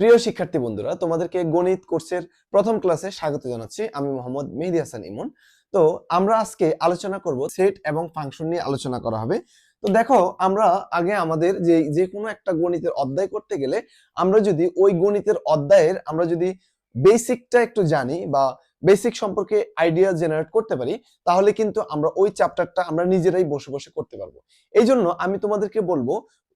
প্রিয় শিক্ষার্থী বন্ধুরা, তোমাদেরকে গণিত কোর্সের প্রথম ক্লাসে স্বাগত জানাচ্ছি। আমি মোহাম্মদ মেহেদি হাসান ইমন। তো আমরা আজকে আলোচনা করব সেট এবং ফাংশন নিয়ে আলোচনা করা হবে। তো দেখো, আমরা আগে আমাদের যে যে কোনো একটা গণিতের অধ্যায় করতে গেলে আমরা যদি ওই গণিতের অধ্যায়ের আমরা যদি বেসিকটা একটু জানি বা বেসিক সম্পর্কে আইডিয়া জেনারেট করতে পারি, তাহলে কিন্তু আমরা ওই চ্যাপ্টারটা আমরা নিজেরাই বসে বসে করতে পারব। এই জন্য আমি তোমাদেরকে বলব,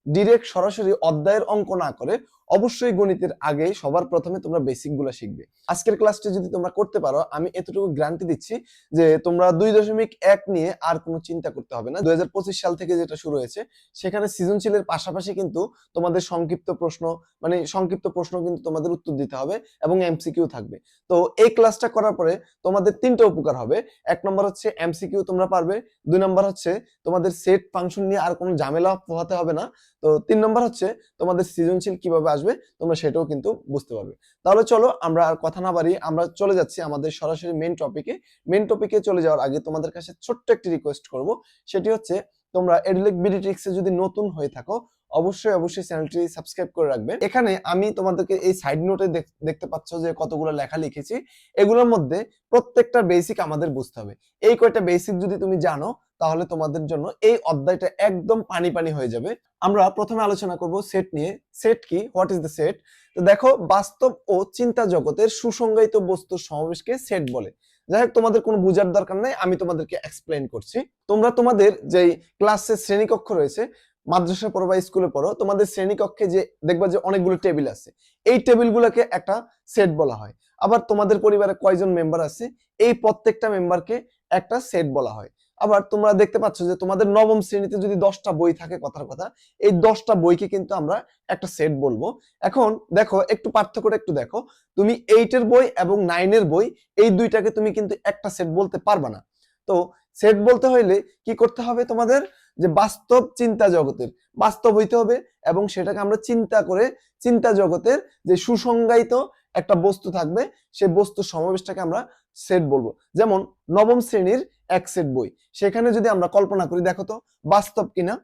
ডিরেক্ট সরাসরি অধ্যায়ের অঙ্ক না করে অবশ্যই গণিতের আগে সবার প্রথমে তোমরা বেসিকগুলা শিখবে। আজকের ক্লাসটি যদি তোমরা করতে পারো, আমি এতটুকু গ্যারান্টি দিচ্ছি যে তোমরা দুই দশমিক এক নিয়ে আর কোনো চিন্তা করতে হবে না। দুই সাল থেকে যেটা শুরু হয়েছে, সেখানে সৃজনশীলের পাশাপাশি কিন্তু তোমাদের সংক্ষিপ্ত প্রশ্ন মানে সংক্ষিপ্ত প্রশ্ন কিন্তু তোমাদের উত্তর দিতে হবে এবং এমসিকিউ থাকবে। তো এই ক্লাসটা করার পরে তোমাদের তিনটা উপকার হবে। এক নম্বর হচ্ছে এমসিকিউ তোমরা পারবে, দুই নম্বর হচ্ছে তোমাদের সেট ফাংশন নিয়ে আর কোনো ঝামেলা পোহাতে হবে না। তো তিন নম্বর হচ্ছে তোমাদের সৃজনশীল কীভাবে আসবে, তোমরা সেটাও কিন্তু বুঝতে পারবে। তাহলে চলো আমরা আর কথা না বাড়িয়ে আমরা চলে যাচ্ছি আমাদের সরাসরি মেন টপিকে মেন টপিকে চলে যাওয়ার আগে তোমাদের কাছে ছোট্ট একটি রিকোয়েস্ট করব। সেটি হচ্ছে, তোমরা এডলেক বিডিটিক্সে যদি নতুন হয়ে থাকো অবশ্যই অবশ্যই চ্যানেলটি সাবস্ক্রাইব করে রাখবেন। এখানে আমি তোমাদেরকে এই সাইড নোটে দেখতে পাচ্ছ যে কতগুলো লেখা লিখেছি। এগুলোর মধ্যে প্রত্যেকটা বেসিক আমাদের বুঝতে হবে। এই কয়টা বেসিক যদি তুমি জানো, তাহলে তোমাদের জন্য এই অধ্যায়টা একদম পানি পানি হয়ে যাবে। আমরা প্রথমে আলোচনা করব সেট নিয়ে। সেট কি? হোয়াট ইজ দ্য সেট তো দেখো, বাস্তব ও চিন্তা জগতের সুসংজ্ঞায়িত বস্তুর সমাবেশকে সেট বলে। যাই হোক, তোমাদের কোনো বুঝার দরকার নাই, আমি তোমাদেরকে এক্সপ্লেন করছি। তোমরা তোমাদের যেই ক্লাসের শ্রেণীকক্ষ রয়েছে মাদ্রাসা পড়ো বা স্কুলে পড়ো, তোমাদের শ্রেণীকক্ষে যে দেখবা যে অনেকগুলো টেবিল আছে। এই টেবিলগুলোকে একটা সেট বলা হয়। আবার তোমাদের পরিবারে কয়জন মেম্বার আছে, এই প্রত্যেকটা মেম্বারকে একটা সেট বলা হয়। আবার তোমরা দেখতে পাচ্ছ যে তোমাদের নবম শ্রেণীতে যদি দশটা বই থাকে কথার কথা, এই দশটা বইকে কিন্তু আমরা একটা সেট বলব। এখন দেখো, একটু পার্থক্যটা একটু দেখো। তুমি এইটের বই এবং নাইনের বই, এই দুইটাকে তুমি কিন্তু একটা সেট বলতে পারবে না। তো সেট বলতে হইলে কি করতে হবে তোমাদের? যে বাস্তব চিন্তা জগতের, বাস্তব হইতে হবে এবং সেটাকে আমরা চিন্তা করে চিন্তা জগতের যে সুসংজ্ঞায়িত একটা বস্তু থাকবে, সেই বস্তুর সমাবেশটাকে আমরা সেট বলব। যেমন নবম শ্রেণির এক সেট বই। সেখানে যদি আমরা কল্পনা করি, দেখো তো, বাস্তব কিনা?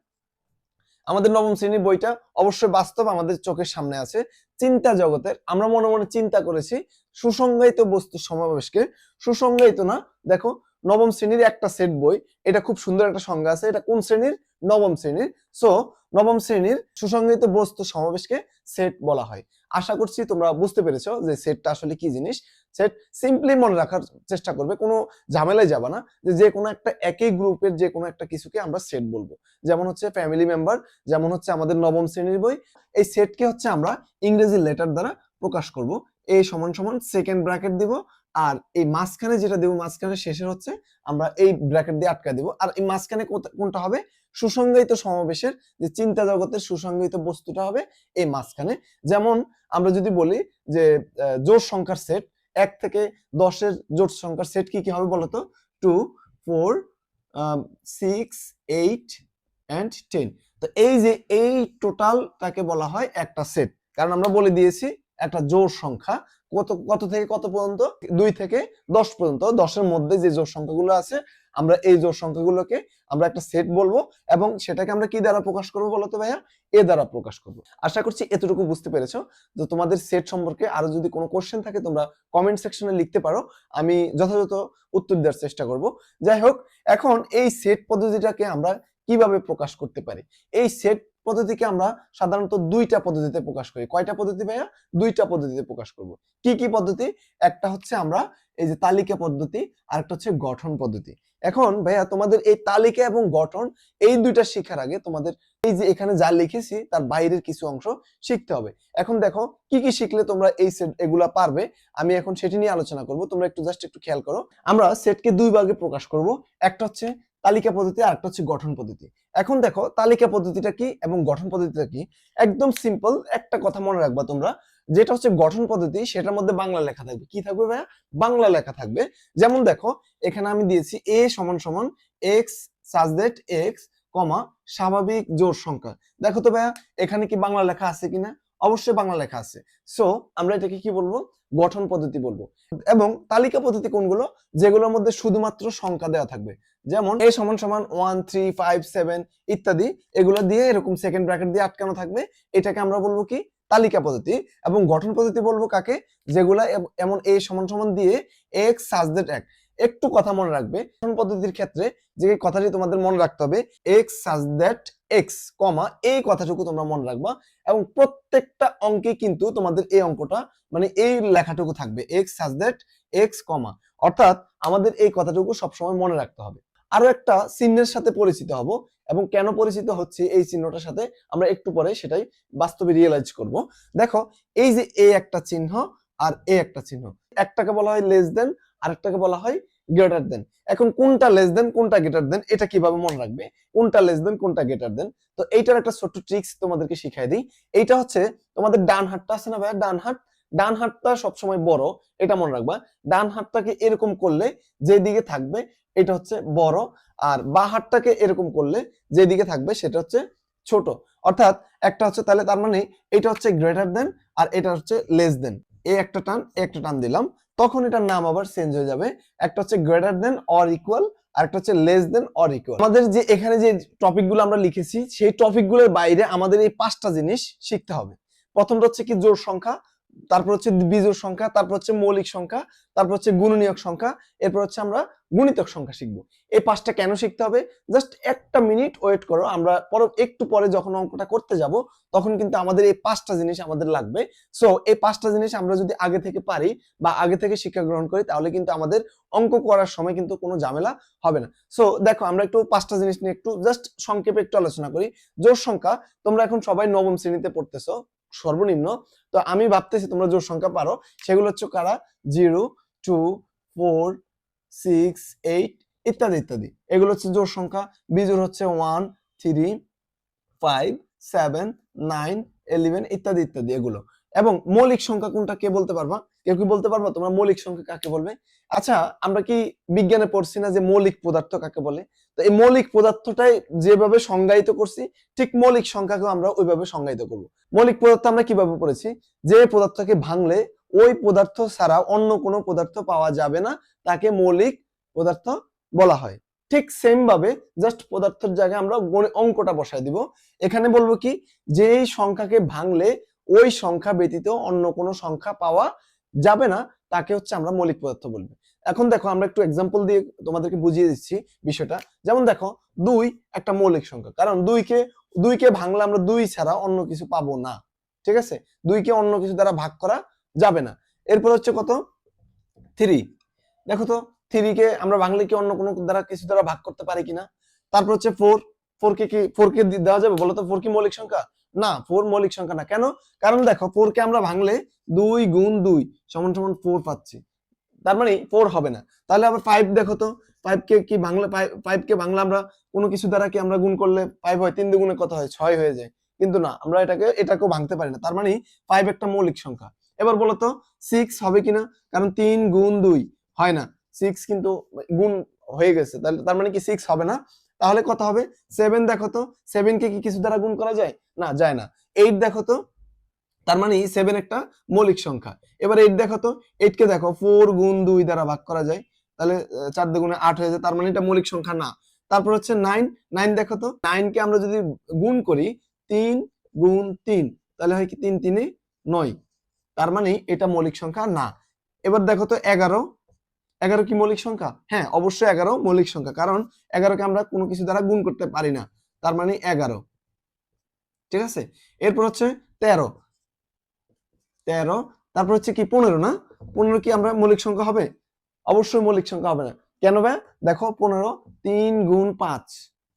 আমাদের নবম শ্রেণির বইটা অবশ্যই বাস্তব আমাদের চোখের সামনে আছে। চিন্তা জগতের, আমরা মনে মনে চিন্তা করেছি, সুসংজ্ঞায়িত বস্তু সমাবেশকে। সুসংজ্ঞায়িত না, দেখো নবম শ্রেণির একটা সেট বই। এটা খুব সুন্দর একটা সংজ্ঞা আছে। এটা কোন শ্রেণির? নবম শ্রেণির। সো নবম শ্রেণির সুসংজ্ঞায়িত বস্তু সমাবেশকে সেট বলা হয়। আশা করছি তোমরা বুঝতে পেরেছ যে সেটটা আসলে কি জিনিস। সেট সিম্পলি মনে রাখার চেষ্টা করবে। কোনো ঝামেলায় যাবে না যে যে কোনো একটা একই গ্রুপের যে কোনো একটা কিছুকে আমরা সেট বলব। যেমন হচ্ছে ফ্যামিলি মেম্বার যেমন হচ্ছে আমাদের নবম শ্রেণির বই। এই সেটকে হচ্ছে আমরা ইংরেজি লেটার দ্বারা প্রকাশ করব। এ সমান সমান সেকেন্ড ব্র্যাকেট দিব। আর এই মাঝখানে যেটা দেবো, মাঝখানে শেষের হচ্ছে আমরা এই ব্র্যাকেট দিয়ে আটকা দিব। আর এই মাঝখানে কোনটা হবে? সুসংজ্ঞায়িত সমাবেশের যে চিন্তা জগতের সুসংজ্ঞায়িত বস্তুটা হবে এই মাঝখানে। যেমন আমরা যদি বলি যে জোর সংখ্যার সেট এক থেকে দশের জোট সংখ্যার সেট কি কি হবে বলতো two four six eight and ten তো এই যে এই টোটালটাকে বলা হয় একটা সেট কারণ আমরা বলে দিয়েছি একটা জোর সংখ্যা। কত কত থেকে কত পর্যন্ত? দুই থেকে দশ পর্যন্ত। দশের মধ্যে যে জোর সংখ্যাগুলো আছে, আমরা এই জোর সংখ্যাগুলোকে আমরা একটা সেট বলব এবং সেটাকে আমরা কি দ্বারা প্রকাশ করব বলতো ভাইয়া? এ দ্বারা প্রকাশ করব। আশা করছি এতটুকু বুঝতে পেরেছ। তো তোমাদের সেট সম্পর্কে আরও যদি কোনো কোশ্চেন থাকে, তোমরা কমেন্ট সেকশনে লিখতে পারো। আমি যথাযথ উত্তর দেওয়ার চেষ্টা করব। যাই হোক, এখন এই সেট পদ্ধতিটাকে আমরা কীভাবে প্রকাশ করতে পারি? এই সেট পদ্ধতিকে আমরা সাধারণত দুইটা পদ্ধতিতে প্রকাশ করি। কয়টা পদ্ধতি ভাইয়া? দুইটা পদ্ধতিতে প্রকাশ করব। কি কি পদ্ধতি? একটা হচ্ছে আমরা এই যে তালিকা পদ্ধতি আর একটা হচ্ছে গঠন পদ্ধতি। এখন ভাইয়া তোমাদের এই তালিকা এবং গঠন এই দুইটা শেখার আগে তোমাদের এই যে এখানে যা লিখেছি, তার বাইরের কিছু অংশ শিখতে হবে। এখন দেখো, কি কি শিখলে তোমরা এই সেট এগুলা পারবে? আমি এখন সেটি নিয়ে আলোচনা করব। তোমরা একটু জাস্ট একটু খেয়াল করো। আমরা সেটকে দুই ভাগে প্রকাশ করব। একটা হচ্ছে তালিকা পদ্ধতি আর একটা হচ্ছে গঠন পদ্ধতি। এখন দেখো, তালিকা পদ্ধতিটা কি এবং গঠন পদ্ধতিটা কি? একদম সিম্পল একটা কথা মনে রাখবা তোমরা, যেটা হচ্ছে গঠন পদ্ধতি, সেটার মধ্যে বাংলা লেখা থাকবে। কি থাকবে ভাইয়া? বাংলা লেখা থাকবে। যেমন দেখো, এখানে আমি দিয়েছি এ সমান সমান এক্স সাজদেট এক্স কমা স্বাভাবিক জোর সংখ্যা। দেখো তো ভাইয়া, এখানে কি বাংলা লেখা আছে কিনা? অবশ্যই বাংলা লেখা আছে। সো আমরা এটাকে কি বলব? গঠন পদ্ধতি বলব। এবং তালিকা পদ্ধতি কোনগুলো? যেগুলোর মধ্যে শুধুমাত্র সংখ্যা দেওয়া থাকবে। যেমন এ সমান সমান ওয়ান থ্রি ফাইভ সেভেন ইত্যাদি। এগুলো দিয়ে এরকম সেকেন্ড ব্র্যাকেট দিয়ে আটকানো থাকবে। এটাকে আমরা বলব কি? তালিকা পদ্ধতি। এবং গঠন পদ্ধতি বলব কাকে? যেগুলা এম- এমন এ সমান সমান দিয়ে এক্স সাজ দ্যাট এক। একটু কথা মনে রাখবে। পদ্ধতির ক্ষেত্রে যে কথাটি তোমাদের মনে রাখতে হবে এক্স সাজ দ্যাট এক্স কমা এই কথাটুকু তোমরা মনে রাখবা এবং প্রত্যেকটা অঙ্কে কিন্তু তোমাদের এই অঙ্কটা মানে এই লেখাটুকু থাকবে এক্স সাজ দ্যাট এক্স কমা অর্থাৎ আমাদের এই কথাটুকু সবসময় মনে রাখতে হবে। আরও একটা চিহ্নের সাথে পরিচিত হব এবং কেন পরিচিত হচ্ছে এই চিহ্নটার সাথে আমরা একটু পরে সেটাই বাস্তবে রিয়েলাইজ করব। দেখো, এই যে এ একটা চিহ্ন আর এ একটা চিহ্ন, একটাকে বলা হয় লেস দেন আরেকটাকে বলা হয় গ্রেটার দেন এখন কোনটা লেস দেন কোনটা গ্রেটার দেন এটা কীভাবে মনে রাখবে? কোনটা লেস দেন কোনটা গ্রেটার দেন তো এইটার একটা ছোট্ট ট্রিক্স তোমাদেরকে শিখাই দিই। এইটা হচ্ছে তোমাদের ডান হাতটা আছে না ভাইয়া? ডান হাত। ডান হাতটা সবসময় বড়, এটা মনে রাখবা। ডান হাতটাকে এরকম করলে যেদিকে থাকবে এটা হচ্ছে বড়, আর বা হাতটাকে এরকম করলে যেদিকে থাকবে সেটা হচ্ছে ছোট। অর্থাৎ একটা হচ্ছে তাহলে তার মানে এটা হচ্ছে গ্রেটার দেন আর এটা হচ্ছে লেস দেন এই একটা টান এই একটা টান দিলাম। তখন এটার নাম আবার চেঞ্জ হয়ে যাবে। একটা হচ্ছে গ্রেটার দেন অর ইকুয়াল আর একটা হচ্ছে লেস দেন অর ইকুয়াল আমাদের যে এখানে যে টপিকগুলো আমরা লিখেছি, সেই টপিকগুলোর বাইরে আমাদের এই পাঁচটা জিনিস শিখতে হবে। প্রথমটা হচ্ছে কি জোর সংখ্যা তারপর হচ্ছে বিজোড় সংখ্যা, তারপর হচ্ছে মৌলিক সংখ্যা, তারপর হচ্ছে গুণনীয়ক সংখ্যা, এরপর হচ্ছে আমরা গুণিতক সংখ্যা শিখব। এই পাঁচটা কেন শিখতে হবে? জাস্ট একটা মিনিট ওয়েট করো, আমরা পর, একটু পরে যখন অঙ্কটা করতে যাব, তখন কিন্তু আমাদের এই পাঁচটা জিনিস আমাদের লাগবে। সো এই পাঁচটা জিনিস আমরা যদি আগে থেকে পারি বা আগে থেকে শিক্ষা গ্রহণ করি, তাহলে কিন্তু আমাদের অঙ্ক করার সময় কিন্তু কোনো ঝামেলা হবে না। সো দেখো, আমরা একটু পাঁচটা জিনিস নিয়ে একটু জাস্ট সংক্ষেপে একটু আলোচনা করি। জোর সংখ্যা, তোমরা এখন সবাই নবম শ্রেণীতে পড়তেছো। সর্বনিম্ন। তো আমি ভাবতেছি তোমরা জোর সংখ্যা পারো, সেগুলো হচ্ছে কারা? Zero, two, four, six, eight, ইত্যাদি ইত্যাদি। এগুলো হচ্ছে জোর সংখ্যা। বিজোর হচ্ছে one, three, five, seven, nine, eleven, ইত্যাদি ইত্যাদি এগুলো। এবং মৌলিক সংখ্যা কোনটা কে বলতে পারবা? কেউ কি বলতে পারবা? তোমরা মৌলিক সংখ্যা কাকে বলবে? আচ্ছা আমরা কি বিজ্ঞানে পড়ছি না যে মৌলিক পদার্থ কাকে বলে? তো এই মৌলিক পদার্থটাই যেভাবে সংজ্ঞায়িত করছি, ঠিক মৌলিক সংখ্যাকেও আমরা ওইভাবে সংজ্ঞায়িত করব। মৌলিক পদার্থ আমরা কীভাবে পড়েছি? যে পদার্থকে ভাঙলে ওই পদার্থ ছাড়া অন্য কোনো পদার্থ পাওয়া যাবে না, তাকে মৌলিক পদার্থ বলা হয়। ঠিক সেম ভাবে জাস্ট পদার্থের জায়গায় আমরা অঙ্কটা বসাই দিব। এখানে বলব কি যে সংখ্যাকে ভাঙলে ওই সংখ্যা ব্যতীত অন্য কোনো সংখ্যা পাওয়া যাবে না, তাকে হচ্ছে আমরা মৌলিক পদার্থ বলব। এখন দেখো আমরা একটু এক্সাম্পল দিয়ে তোমাদেরকে বুঝিয়ে দিচ্ছি বিষয়টা। যেমন দেখো, দুই একটা মৌলিক সংখ্যা। কারণ দুইকে দুইকে ভাঙলে আমরা দুই ছাড়া অন্য কিছু পাবো না। ঠিক আছে? দুইকে অন্য কিছু দ্বারা ভাগ করা যাবে না। এরপর হচ্ছে কত? থ্রি দেখো তো থ্রি কে আমরা ভাঙলে কি অন্য কোনো দ্বারা কিছু দ্বারা ভাগ করতে পারি কিনা? তারপর হচ্ছে ফোর ফোর কে কি ফোর কে দেওয়া যাবে? বলো তো ফোর কি মৌলিক সংখ্যা? না ফোর মৌলিক সংখ্যা না। কেন? কারণ দেখো ফোর কে আমরা ভাঙলে দুই গুণ দুই সমান সমান ফোর পাচ্ছি। তার মানে ফোর হবে না। তাহলে আবার ফাইভ দেখো তো ফাইভ কে কি বাংলা ফাইভ কে বাংলা আমরা কোনো কিছু দ্বারা কি আমরা গুণ করলে ফাইভ হয়? তিন দুগুণে কত হয়? ছয় হয়ে যায়। কিন্তু না, আমরা এটাকে, এটাকেও ভাঙতে পারি না। তার মানে ফাইভ একটা মৌলিক সংখ্যা। এবার বলো তো সিক্স হবে কিনা? কারণ তিন গুণ দুই হয় না। সিক্স কিন্তু গুণ হয়ে গেছে। তাহলে, তার মানে কি সিক্স হবে না? তাহলে কত হবে? সেভেন দেখো তো সেভেন কে কিছু দ্বারা গুণ করা যায়? না যায় না। এইট দেখো তো, তার মানে সেভেন একটা মৌলিক সংখ্যা। এবার এইট দেখো তো এইট কে দেখো ফোর গুণ দুই দ্বারা ভাগ করা যায়। তাহলে চার দুগুণে আট হয়ে যায়, তার মানে এটা মৌলিক সংখ্যা না। তারপর হচ্ছে নাইন নাইন দেখো তো নাইন কে আমরা যদি গুণ করি, তিন গুণ তিন, তাহলে হয় কি তিন তিনে নয়। তার মানে এটা মৌলিক সংখ্যা না। এবার দেখো তো, এগারো এগারো কি মৌলিক সংখ্যা? হ্যাঁ অবশ্যই এগারো মৌলিক সংখ্যা, কারণ এগারোকে আমরা কোনো কিছু দ্বারা গুণ করতে পারি না, তার মানে এগারো। ঠিক আছে? এরপর হচ্ছে তেরো। তেরো, তারপর হচ্ছে কি পনেরো না? পনেরো কি আমরা মৌলিক সংখ্যা হবে? অবশ্যই মৌলিক সংখ্যা হবে না। কেন ভাই? দেখো, পনেরো তিন গুণ পাঁচ।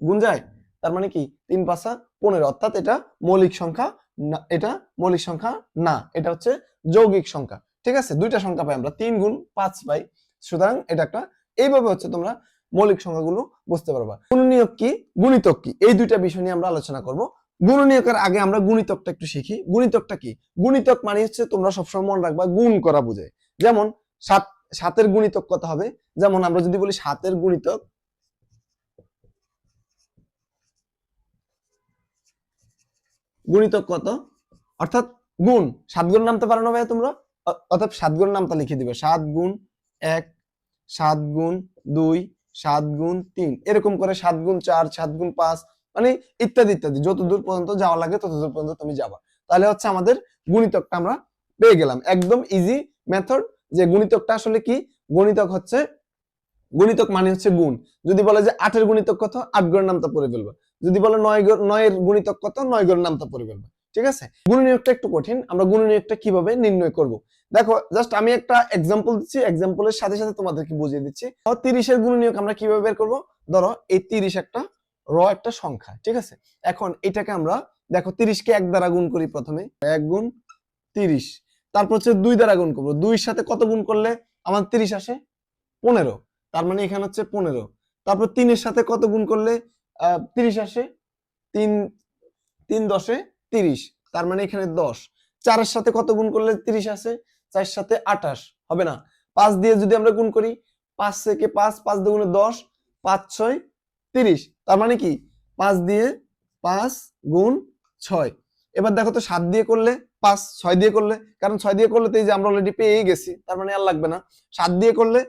গুণ যায়? তার মানে কি? তিন পাঁচা পনেরো, অর্থাৎ এটা মৌলিক সংখ্যা না, এটা মৌলিক সংখ্যা না, এটা হচ্ছে যৌগিক সংখ্যা। ঠিক আছে? দুইটা সংখ্যা পাই আমরা, তিন গুণ পাঁচ পাই। সুতরাং এটা একটা, এইভাবে হচ্ছে তোমরা মৌলিক সংখ্যাগুলো বুঝতে পারবা। গুণনীয়ক কি? গুণিতক কি? এই দুইটা বিষয় নিয়ে আমরা আলোচনা করব। গুণনীয়কের আগে আমরা গুণিতকটা একটু শিখি। গুণিতকটা কি? গুণিতক মানে হচ্ছে তোমরা সবসময় মনে রাখবা, গুণ করা বোঝায় যেমন সাত, সাতের গুণিতক কত হবে? যেমন আমরা যদি বলি সাতের গুণিতক গুণিতক কত? অর্থাৎ গুণ। সাত গুণ নামতে পারো না ভাইয়া তোমরা? অর্থাৎ সাত গুণ নামটা লিখে দিবে। সাত গুণ এক, সাত গুণ দুই, সাত গুণ তিন। এরকম করে সাত গুণ চার, সাত গুণ পাঁচ মানে ইত্যাদি ইত্যাদি। যত দূর পর্যন্ত যাওয়া লাগে তত দূর পর্যন্ত তুমি যাবা। তাহলে হচ্ছে আমাদের গুণিতকটা আমরা পেয়ে গেলাম। একদম ইজি মেথড যে গুণিতকটা আসলে কি? গণিতক হচ্ছে, গুণিতক মানে হচ্ছে গুণ। যদি বলে যে আটের গুণিতক কত? আট নামটা পড়ে ফেলব। যদি বলে নয় নয়ের গুণিতক কত? নয় গড়ের নামটা পড়ে ফেলব। ঠিক আছে? গুণনীয়কটা একটু কঠিন। আমরা গুণনীয়কটা কীভাবে নির্ণয় করব? দেখো জাস্ট আমি একটা এক্সাম্পল দিচ্ছি এক্সাম্পলের সাথে সাথে তোমাদেরকে বুঝিয়ে দিচ্ছি। তিরিশের গুণনীয়ক আমরা কীভাবে বের করব? ধরো এই তিরিশ একটা র একটা সংখ্যা, ঠিক আছে? এখন এটাকে আমরা, দেখো তিরিশকে এক দ্বারা গুণ করি প্রথমে। এক গুণ তিরিশ। তারপর হচ্ছে দুই দ্বারা গুণ করব। দুইয়ের সাথে কত গুণ করলে আমার তিরিশ আসে? পনেরো। তার মানে এখানে হচ্ছে পনেরো। তারপর তিনের সাথে কত গুণ করলে তিরিশ আসে? তিন তিন দশে তিরিশ। তার মানে এখানে দশ। চারের সাথে কত গুণ করলে তিরিশ আসে? চারের সাথে আঠাশ, হবে না? পাঁচ দিয়ে যদি আমরা গুণ করি, পাঁচ থেকে পাঁচ পাঁচ দুগুণে দশ, পাঁচ ছয়, তিরিশ। তার মানে কি? পাঁচ দিয়ে পাঁচ গুণ ছয়। এবার দেখো তো সাত দিয়ে করলে পাঁচ, ছয় দিয়ে করলে, কারণ ছয় দিয়ে করলে তো এই যে আমরা অলরেডি পেয়েই গেছি, তার মানে আর লাগবে না। সাত দিয়ে করলে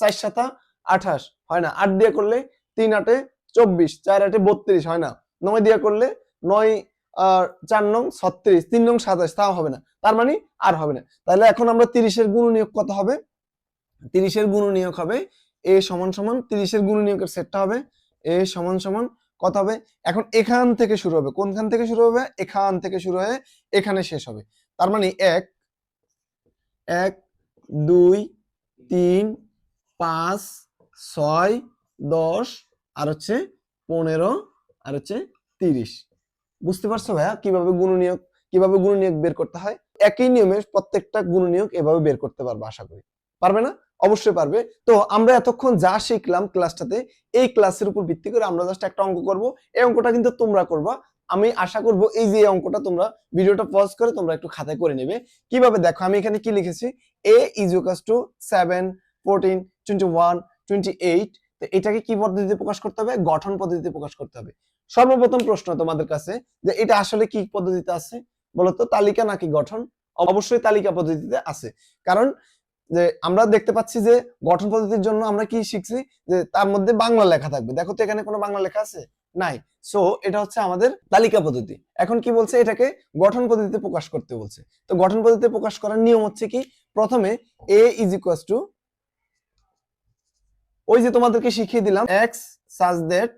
চার সাতা আঠাশ, হয় না? আট দিয়ে করলে তিন আটে চব্বিশ, চার আটে বত্রিশ, হয় না? নয় দিয়ে করলে নয় চার নং ছত্রিশ, তিন নং সাতাশ, তাও হবে না। তার মানে আর হবে না। তাহলে এখন আমরা তিরিশের গুণ নিয়োগ কত হবে? তিরিশের গুণ নিয়োগ হবে এ সমান সমান, তিরিশের গুণ নিয়োগের সেটটা হবে এ সমান সমান কত হবে? এখন এখান থেকে শুরু হবে। কোনখান থেকে শুরু হবে? এখান থেকে শুরু হয়ে এখানে শেষ হবে। তার মানে এক এক, দুই, তিন, পাঁচ, ছয়, দশ, আর হচ্ছে পনেরো, আর হচ্ছে তিরিশ। বুঝতে পারছ ভাইয়া? কীভাবে গুণনীয়ক কীভাবে গুণনীয়ক বের করতে হয়? একই নিয়মে প্রত্যেকটা গুণনীয়ক এভাবে বের করতে পারবে, আশা করি। পারবে না? অবশ্যই পারবে। তো আমরা এতক্ষণ যা শিখলাম ক্লাসটাতে, এই ক্লাসের উপর ভিত্তি করে আমরা জাস্ট একটা অঙ্ক করব। এই অঙ্কটা কিন্তু তোমরা করবা। আমি আশা করব এই যে অঙ্কটা তোমরা ভিডিওটা পজ করে তোমরা একটু খাতায় করে নেবে। কীভাবে দেখো, আমি এখানে কি লিখেছি? A is equals to seven fourteen twenty one twenty eight তো এটাকে কি পদ্ধতিতে প্রকাশ করতে হবে? গঠন পদ্ধতিতে প্রকাশ করতে হবে। সর্বপ্রথম প্রশ্ন তোমাদের কাছে যে এটা আসলে কি পদ্ধতিতে আছে? বলতো তালিকা নাকি গঠন? অবশ্যই তালিকা পদ্ধতিতে আছে। কারণ যে আমরা দেখতে পাচ্ছি যে গঠন পদ্ধতির জন্য আমরা কি শিখছি? যে তার মধ্যে বাংলা লেখা থাকবে। দেখো তো এখানে কোনো বাংলা লেখা আছে? নাই। সো এটা হচ্ছে আমাদের তালিকা পদ্ধতি। এখন কি বলছে? এটাকে গঠন পদ্ধতিতে প্রকাশ করতে বলছে। তো গঠন পদ্ধতিতে প্রকাশ করার নিয়ম হচ্ছে কি? প্রথমে এ ইজ ইকুয়াল টু ওই যে তোমাদেরকে শিখিয়ে দিলাম এক্স সাজ দ্যাট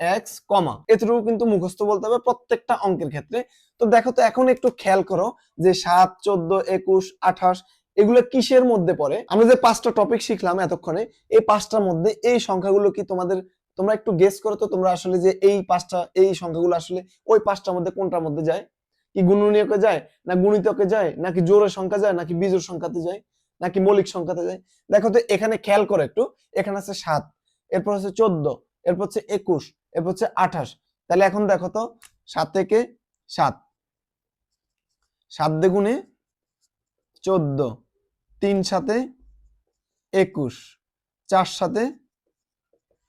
এক্স কমা এতটুকু কিন্তু মুখস্থ বলতে হবে প্রত্যেকটা অঙ্কের ক্ষেত্রে। তো দেখো তো এখন একটু খেয়াল করো যে সাত, চোদ্দ, একুশ, আঠাশ, এগুলো কিসের মধ্যে পড়ে? আমরা যে পাঁচটা টপিক শিখলাম এতক্ষণে, এই পাঁচটার মধ্যে এই সংখ্যাগুলো কি তোমাদের, তোমরা একটু গেস করো তো তোমরা আসলে যে এই পাঁচটা, এই সংখ্যাগুলো আসলে ওই পাঁচটার মধ্যে কোনটার মধ্যে যায়? কি গুণনীয়কে যায়? না গুণিতকে যায়? নাকি জোরের সংখ্যা যায়? নাকি বীজের সংখ্যাতে যায়? নাকি মৌলিক সংখ্যাতে যায়? দেখো তো এখানে খেয়াল করো একটু। এখানে আছে সাত, এরপর হচ্ছে চোদ্দ, এরপর হচ্ছে একুশ এরপর হচ্ছে আঠাশ। তাহলে এখন দেখো তো, সাত থেকে সাত। সাত দেগুণে চোদ্দ। তিন সাথে একুশ। চার সাথে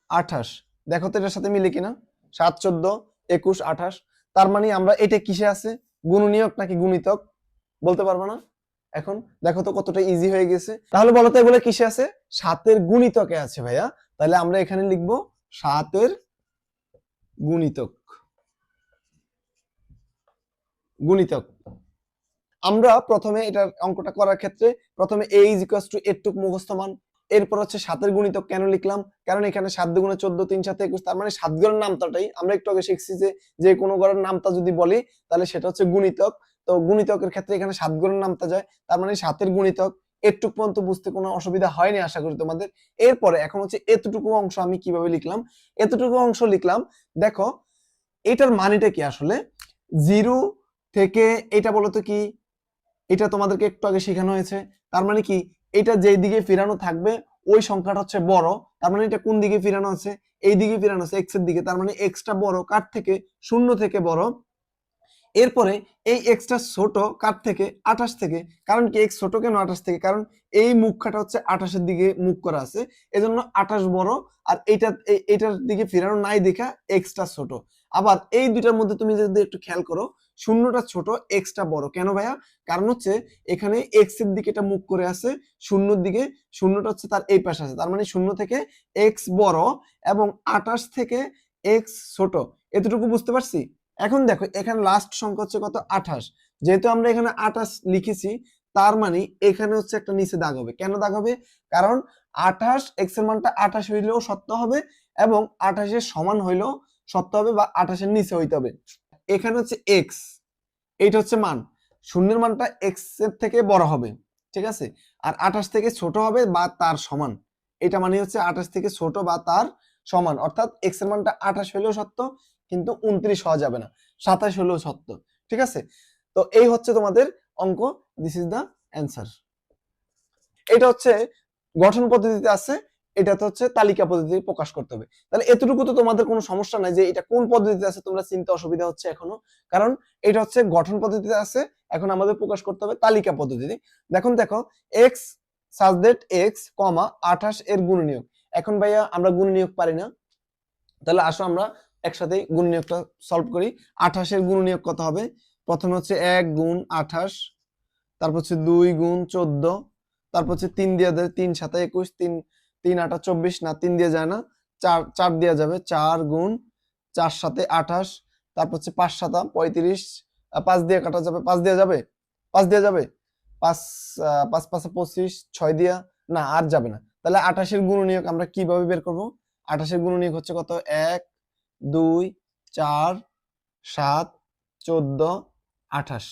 আঠাশ। দেখো তো এটার সাথে মিলে কিনা? সাত, চোদ্দ, একুশ, আঠাশ। তার মানে আমরা এটা কিসে আছে? গুণনীয়ক নাকি গুণিতক? বলতে পারব না? এখন দেখো তো কতটা ইজি হয়ে গেছে। তাহলে বলো তো এগুলো কিসে আছে? সাতের গুণিতকে আছে ভাইয়া। তাহলে আমরা এখানে লিখব সাতের গুণিতক। গুণিতক। আমরা প্রথমে এটার অঙ্কটা করার ক্ষেত্রে প্রথমে এ ইজ ইকুয়াল টু এটুক মুখস্থ মান, এরপর হচ্ছে সাতের গুণিতক কেন লিখলাম? কারণ এখানে সাত দুগুণে চোদ্দ, তিন সাথে একুশ, তার মানে সাত গড়ের নামতাটাই আমরা একটু আগে শিখছি যে যে কোনো গড়ের নামতা যদি বলি, তাহলে সেটা হচ্ছে গুণিতক। তো গুণিতকের ক্ষেত্রে এখানে সাত গড়ের নামতা যায়, তার মানে সাতের গুণিতক এটুক পর্যন্ত বুঝতে কোনো অসুবিধা হয়নি আশা করি তোমাদের। এরপরে, এখন হচ্ছে এতটুকু অংশ আমি কীভাবে লিখলাম? এতটুকু অংশ লিখলাম, দেখো, এটার মানেটা কি আসলে? জিরো থেকে, এটা বলতো কি? এটা তোমাদেরকে একটু আগে শেখানো হয়েছে। তার মানে কি? এটা যেই দিকে ফিরানো থাকবে, ওই সংখ্যাটা হচ্ছে বড়। তার মানে এটা কোন দিকে ফিরানো আছে? এই দিকে ফিরানো আছে এক্সের দিকে। তার মানে এক্সটা বড়। কার থেকে? শূন্য থেকে বড়। এরপরে এই এক্সটা ছোট কার থেকে? আঠাশ থেকে। কারণ কি এক্স ছোট কেন আঠাশ থেকে? কারণ এই মুখটা হচ্ছে আঠাশের দিকে মুখ করা আছে। এজন্য আঠাশ বড় আর এইটা, এই- এইটার দিকে ফেরানো নাই দেখা এক্সটা ছোট। আবার এই দুইটার মধ্যে তুমি যদি একটু খেয়াল করো, শূন্যটা ছোট এক্সটা বড়। কেন ভাইয়া? কারণ হচ্ছে এখানে এক্সের দিকে এটা মুখ করে আছে, শূন্যর দিকে। শূন্যটা হচ্ছে তার এই পাশে আছে। তার মানে শূন্য থেকে এক্স বড় এবং আঠাশ থেকে এক্স ছোট। এতটুকু বুঝতে পারছি? এখন দেখো, এখানে লাস্ট সংখ্যা হচ্ছে কত? আঠাশ। যেহেতু আমরা এখানে আঠাশ লিখেছি, তার মানে এখানে হচ্ছে একটা নিচে দাগ হবে। কেন দাগ হবে? কারণ আঠাশ এক্সের মানটা আঠাশ হইলেও সত্য হবে এবং আঠাশের সমান হইলেও সত্য হবে বা আঠাশের নিচে হইতে হবে। এখানে হচ্ছে এক্স এইটা হচ্ছে মান। শূন্যের মানটা এক্সের থেকে বড় হবে, ঠিক আছে? আর আঠাশ থেকে ছোট হবে বা তার সমান। এটা মানে হচ্ছে আঠাশ থেকে ছোট বা তার সমান। অর্থাৎ এক্সের মানটা আঠাশ হইলেও সত্য কিন্তু উনত্রিশ হওয়া যাবে না। সাতাশ হলেও সত্য ঠিক আছে? তো এই হচ্ছে তোমাদের অঙ্ক দিস ইজ দ্য অ্যান্সার এটা হচ্ছে গঠন পদ্ধতিতে আছে, এটাতে হচ্ছে তালিকা পদ্ধতিতে প্রকাশ করতে হবে। তাহলে এতটুকু তো তোমাদের কোনো সমস্যা নাই যে এটা কোন পদ্ধতিতে আছে, তোমরা চিন্তা অসুবিধা হচ্ছে এখনও। কারণ এটা হচ্ছে গঠন পদ্ধতিতে আছে, এখন আমাদের প্রকাশ করতে হবে তালিকা পদ্ধতিতে দেখুন, দেখো এক্স সাজদেট এক্স কমা আঠাশ এর গুণনীয়ক। এখন ভাইয়া আমরা গুণনীয়ক পারি না। তাহলে আসো আমরা একসাথে গুণনীয়কটা সলভ করি। আঠাশের গুণনীয়ক কত হবে? প্রথমে হচ্ছে এক গুণ আঠাশ, তারপর হচ্ছে দুই গুণ চোদ্দ, তারপর হচ্ছে তিন দিয়ে দেয় তিন সাথে একুশ, তিন তিন, আটা চব্বিশ, না, তিন দিয়ে যায় না, চার চার দেওয়া যাবে চার গুণ চার সাথে আঠাশ, তারপর হচ্ছে পাঁচ সাতা পঁয়ত্রিশ পাঁচ দিয়ে কাটা যাবে, পাঁচ দেওয়া যাবে? পাঁচ দেওয়া যাবে? পাঁচ পাঁচ, পাঁচে পঁচিশ, ছয় দিয়া? না, আর যাবে না। তাহলে আঠাশের গুণনীয়ক আমরা কীভাবে বের করব? আঠাশের গুণনীয়ক হচ্ছে কত? এক দুই, চার, সাত, চোদ্দ, আঠাশ।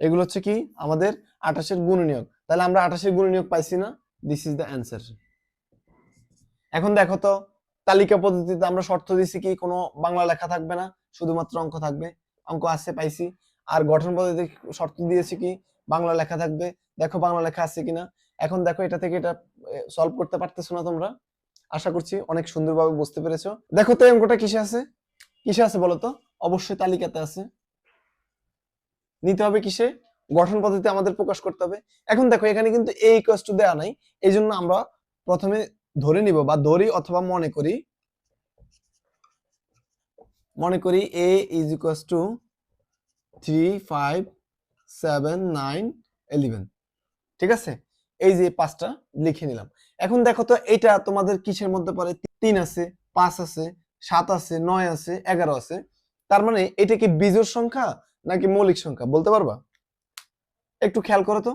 এগুলো হচ্ছে কি? আমাদের আঠাশের গুণনীয়ক। তাহলে আমরা আঠাশের গুণনীয়ক পাইছি না? দিস ইজ দ্য অ্যান্সার এখন দেখো তো, তালিকা পদ্ধতিতে আমরা শর্ত দিছি কি? কোনো বাংলা লেখা থাকবে না, শুধুমাত্র অঙ্ক থাকবে। অঙ্ক আছে, পাইছি। আর গঠন পদ্ধতিতে শর্ত দিয়েছি কি? বাংলা লেখা থাকবে। দেখো বাংলা লেখা আছে কিনা? এখন দেখো এটা থেকে এটা সলভ করতে পারতেছো না তোমরা? আশা করছি অনেক সুন্দরভাবে বুঝতে পেরেছ। দেখো তো অঙ্কটা কিসে আছে? কিসে আছে বলো তো? অবশ্যই তালিকাতে আছে। নিতে হবে কিসে? গঠন পদ্ধতি আমাদের প্রকাশ করতে হবে। এখন দেখো, এখানে কিন্তু এ ইকুয়াস টু দেওয়া নাই। এই জন্য আমরা প্রথমে ধরে নিব বা ধরি অথবা মনে করি। মনে করি A is equals to three five seven nine eleven ঠিক আছে? এই যে পাঁচটা লিখে নিলাম। এখন দেখো তো এটা তোমাদের কিসের মধ্যে পড়ে? তিন আছে, পাঁচ আছে, সাত আছে, নয় আছে, এগারো আছে। তার মানে এটা কি বিজোড় সংখ্যা নাকি মৌলিক সংখ্যা? বলতে পারবা? একটু খেয়াল করো তো।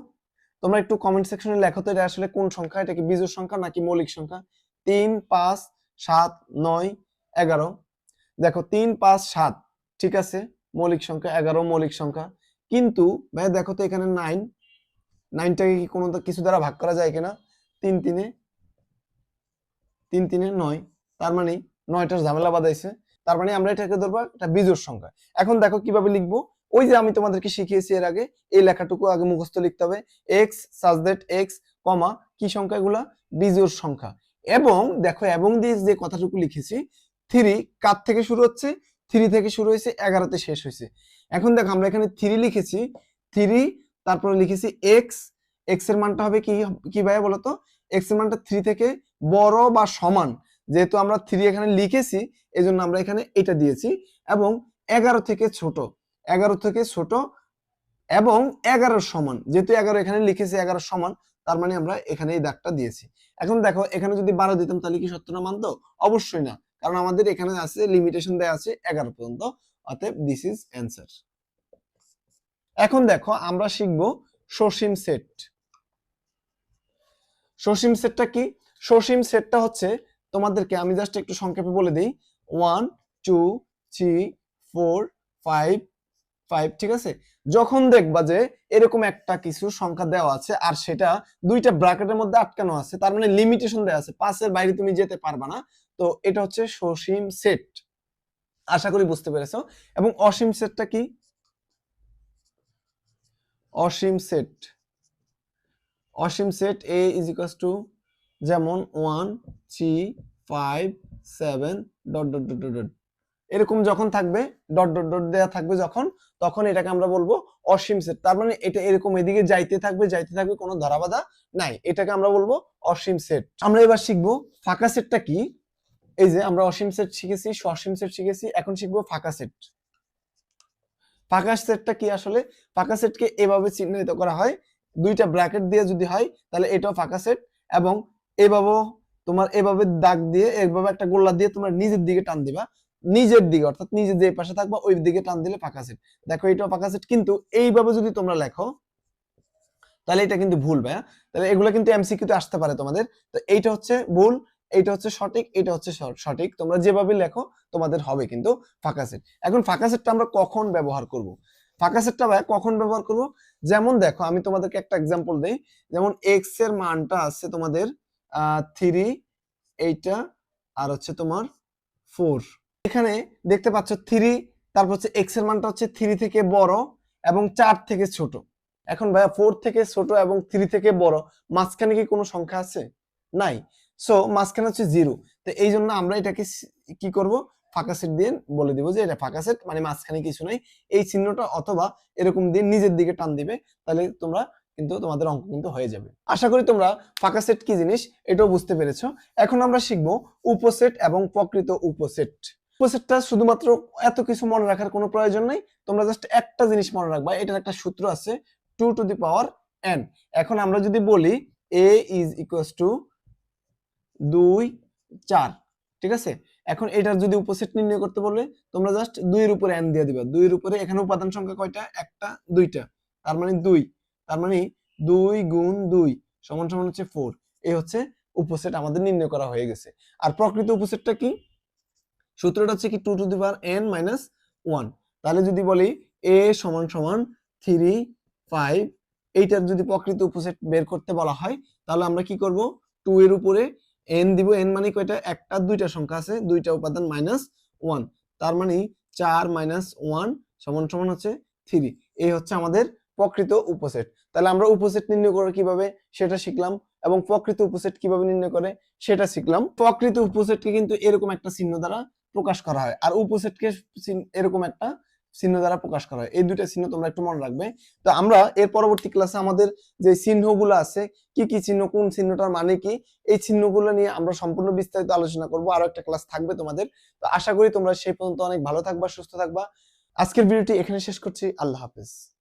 তোমরা একটু কমেন্ট সেকশনে লেখো তো এটা আসলে কোন সংখ্যা? এটা কি বিজোড় সংখ্যা নাকি মৌলিক সংখ্যা? তিন, পাঁচ, সাত, নয়, এগারো। দেখো, তিন, পাঁচ, সাত, ঠিক আছে? মৌলিক সংখ্যা, এগারো মৌলিক সংখ্যা। কিন্তু ভাই দেখো তো এখানে নাইন নাইনটাকে কি কোনো কিছু দ্বারা ভাগ করা যায় কিনা? তিন তিনে তিন তিনে নয়। তার মানে নয়টার ঝামেলা বাদাইছে তার মানে আমরা এটাকে ধরবো একটা বিজোড় সংখ্যা। এখন দেখো কীভাবে লিখব? ওই যে আমি তোমাদেরকে শিখিয়েছি এর আগে, এই লেখাটুকু আগে মুখস্থ লিখতে হবে। এক্স সাজ দ্যাট এক্স কমা, কি সংখ্যাগুলা বিজোড় সংখ্যা। এবং দেখো, এবং দিয়ে যে কথাটুকু লিখেছি থ্রি কার থেকে শুরু হচ্ছে? থ্রি থেকে শুরু হয়েছে, এগারোতে শেষ হয়েছে। এখন দেখো, আমরা এখানে থ্রি লিখেছি। থ্রি তারপরে লিখেছি এক্স এক্সের মানটা হবে কি কি ভাই বলতো? এক্সের মানটা থ্রি থেকে বড় বা সমান, যেহেতু আমরা থ্রি এখানে লিখেছি এই জন্য আমরা এখানে এটা দিয়েছি, এবং এগারো থেকে ছোট, এগারো থেকে ছোট এবং এগারো সমান, যেহেতু এগারো এখানে লিখেছি, এগারো সমান, তার মানে আমরা এখানে এই দাগটা দিয়েছি। এখন দেখো, এখানে যদি বারো দিতাম, তাহলে কি সত্য না মানতো অবশ্যই না, কারণ আমাদের এখানে আছে লিমিটেশন দেওয়া আছে এগারো পর্যন্ত, অতএব দিস ইজ অ্যান্সার এখন দেখো, আমরা শিখব সসীম সেট সসীম সেটটা কি? সসীম সেটটা হচ্ছে, তোমাদেরকে আমি জাস্ট একটু সংক্ষেপে বলে দিই। One two three four five five ঠিক আছে? যখন দেখবা যে এরকম একটা কিছু সংখ্যা দেওয়া আছে, আর সেটা দুইটা ব্র্যাকেটের মধ্যে আটকানো আছে, তার মানে লিমিটেশন দেওয়া আছে, পাঁচের বাইরে তুমি যেতে পারবা না। তো এটা হচ্ছে সসীম সেট। আশা করি বুঝতে পেরেছ। এবং অসীম সেটটা কি? অসীম set. Asim set A is equal to যেমন one three five seven dot dot dot dot এরকম যখন থাকবে ডট ডট ডট দেওয়া থাকবে যখন, তখন এটাকে আমরা বলব অসীম সেট তার মানে এটা এরকম এদিকে যাইতে থাকবে যাইতে থাকবে, কোনো ধরাবাধা নাই। এটাকে আমরা বলব অসীম সেট আমরা এবার শিখব ফাঁকা সেটটা কি? এই যে আমরা অসীম সেট শিখেছি সসীম সেট শিখেছি, এখন শিখব ফাঁকা সেট ফাঁকা সেটটা কি আসলে? ফাঁকা সেটকে এভাবে চিহ্নিত করা হয় দুইটা ব্র্যাকেট দিয়ে যদি হয়, তাহলে এটাও ফাঁকা সেট এবং এভাবেও তোমার এভাবে দাগ দিয়ে, এভাবে একটা গোল্লা দিয়ে তোমরা নিজের দিকে টান দিবা। নিজের দিকে, অর্থাৎ নিজে যে পাশে থাকবা, ওই দিকে টান দিলে ফাঁকা সেট দেখো, এটাও ফাঁকা সেট কিন্তু এইভাবে যদি তোমরা লেখো, তাহলে এটা কিন্তু ভুল, ভাইয়া। তাহলে এগুলো কিন্তু এমসিকিউতে আসতে পারে তোমাদের। তো এইটা হচ্ছে ভুল, এইটা হচ্ছে সঠিক এটা হচ্ছে সঠিক। তোমরা যেভাবে লেখো, তোমাদের হবে কিন্তু ফাঁকা সেট এখন ফাঁকা সেটটা আমরা কখন ব্যবহার করব? ফাঁকা সেটটা ভাইয়া কখন ব্যবহার করব? যেমন দেখো, আমি তোমাদেরকে একটা এক্সাম্পল দেই। যেমন এক্সের মানটা আছে তোমাদের থ্রি এইটা আর হচ্ছে তোমার ফোর এখানে দেখতে পাচ্ছ থ্রি তারপর হচ্ছে এক্সের মানটা হচ্ছে থ্রি থেকে বড় এবং চার থেকে ছোট। এখন ভাইয়া ফোর থেকে ছোট এবং থ্রি থেকে বড়, মাঝখানে কি কোনো সংখ্যা আছে? নাই। সো মাঝখানে হচ্ছে জিরো তো এই জন্য আমরা এটাকে কি করব? ফাঁকা সেট দিয়ে বলে দিব যে এটা ফাঁকা সেট মানে মাঝখানে কিছু নাই। এই চিহ্নটা অথবা এরকম দিয়ে নিজের দিকে টান দিবে, তাহলে তোমরা কিন্তু তোমাদের অঙ্ক কিন্তু হয়ে যাবে। আশা করি তোমরা ফাঁকা সেট কি জিনিস, এটাও বুঝতে পেরেছ। এখন আমরা শিখব উপসেট এবং প্রকৃত উপসেট। উপসেটটা শুধুমাত্র এত কিছু মনে রাখার কোনো প্রয়োজন নেই, তোমরা জাস্ট একটা জিনিস মনে রাখবা, এটার একটা সূত্র আছে two to the power n এখন আমরা যদি বলি এ ইজ ইকুয়ালস টু দুই, চার, ঠিক আছে? এখন এটার যদি উপসেট নির্ণয় করতে বলে, তোমরা জাস্ট দুইয়ের উপরে এন দিয়ে দিবা। দুইয়ের উপরে এখানে উপাদান সংখ্যা কয়টা? একটা, দুইটা। তার মানে দুই। তার মানে দুই গুণ দুই সমান সমান হচ্ছে ফোর এই হচ্ছে উপসেট আমাদের নির্ণয় করা হয়ে গেছে। আর প্রকৃত উপসেটটা কি? সূত্রটা হচ্ছে কি two to the power n minus one তাহলে যদি বলি এ সমান সমান থ্রি ফাইভ এইটার যদি প্রকৃত উপসেট বের করতে বলা হয়, তাহলে আমরা কি করব? টু এর উপরে এন দিব এন মানে কয়টা? একটা, দুইটা সংখ্যা আছে, দুইটা উপাদান মাইনাস ওয়ান তার মানে চার মাইনাস ওয়ান সমান সমান হচ্ছে থ্রি এই হচ্ছে আমাদের প্রকৃত উপসেট। তাহলে আমরা উপসেট নির্ণয় করে কীভাবে? সেটা শিখলাম। এবং প্রকৃত উপসেট কীভাবে নির্ণয় করে? সেটা শিখলাম। প্রকৃত উপসেটকে কিন্তু এরকম একটা চিহ্ন দ্বারা প্রকাশ করা হয়। আর উপসেটকে এরকম একটা চিহ্ন দ্বারা প্রকাশ করা হয়। এই দুইটা চিহ্ন তোমরা একটু মনে রাখবে। তো আমরা এর পরবর্তী ক্লাসে আমাদের যে চিহ্নগুলো আছে, কি কি চিহ্ন, কোন চিহ্নটার মানে কি, এই চিহ্নগুলো নিয়ে আমরা সম্পূর্ণ বিস্তারিত আলোচনা করব। আরও একটা ক্লাস থাকবে তোমাদের। তো আশা করি তোমরা সেই পর্যন্ত অনেক ভালো থাকবা, সুস্থ থাকবা। আজকের ভিডিওটি এখানে শেষ করছি। আল্লাহ হাফেজ।